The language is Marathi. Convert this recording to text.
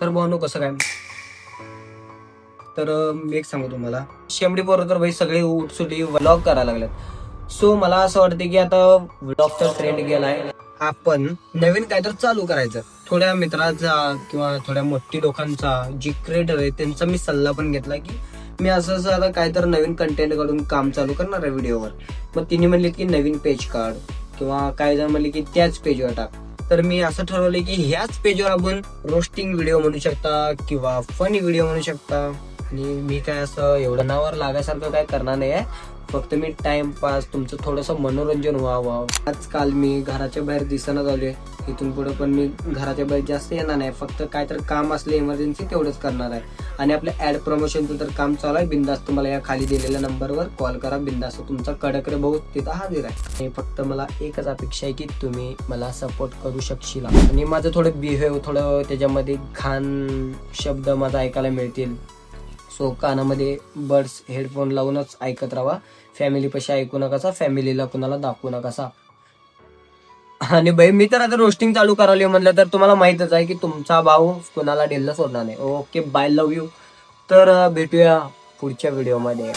तर भाऊ कसं काय? तर मी एक सांगू तुम्हाला. शेमडी बरोबर तर भाई सगळे उठसुटी व्लॉग करायला लागल्यात सो मला असं वाटतं की आता व्लॉगचा ट्रेंड गेलाय. आपण नवीन काय तर चालू करायचं. थोड्या मित्राचा किंवा थोड्या मोठी लोकांचा जी क्रिएटर आहे त्यांचा मी सल्ला पण घेतला की मी असं असं आता काय तर नवीन कंटेंट काढून काम चालू करणार आहे व्हिडिओवर मग तिने म्हणले की नवीन पेज काढ किंवा काय जण म्हणले की त्याच पेजवर टाक. तर मी असं ठरवलं की ह्याच पेजवर आपण रोस्टिंग व्हिडिओ म्हणू शकता किंवा फनी व्हिडिओ म्हणू शकता. आणि मी काय असं एवढं नावावर लागायसारखं काय करणार नाही आहे फक्त मी टाइमपास तुमचं थोडंसं मनोरंजन व्हावं. आजकाल मी घराच्या बाहेर दिसणं आहे इथून पुढे पण मी घराच्या बाहेर जास्त येणार नाही. फक्त काय तर काम असले इमर्जन्सी तेवढंच करणार आहे. आणि आपल्या ऍड प्रमोशनचं तर काम चालू आहे. बिंदास तुम्हाला या खाली दिलेल्या नंबरवर कॉल करा. बिंदास तुमचा कडक रे भाऊ तिथं हजर आहे. आणि फक्त मला एकच अपेक्षा आहे की तुम्ही मला सपोर्ट करू शकशील. आणि माझं थोडं बिहेव थोडं त्याच्यामध्ये घाण शब्द माझा ऐकायला मिळतील. सो कानामध्ये बड्स हेडफोन लावूनच ऐकत राहा. फॅमिलीपाशी ऐकू नकासा फॅमिलीला कुणाला दाखवू नकासा आणि बाई मी तर आता रोस्टिंग चालू करावली म्हणलं तर तुम्हाला माहितच आहे की तुमचा भाऊ कुणाला डेलला सोडणार नाही. ओके बाय लव यू तर भेटूया पुढच्या व्हिडिओमध्ये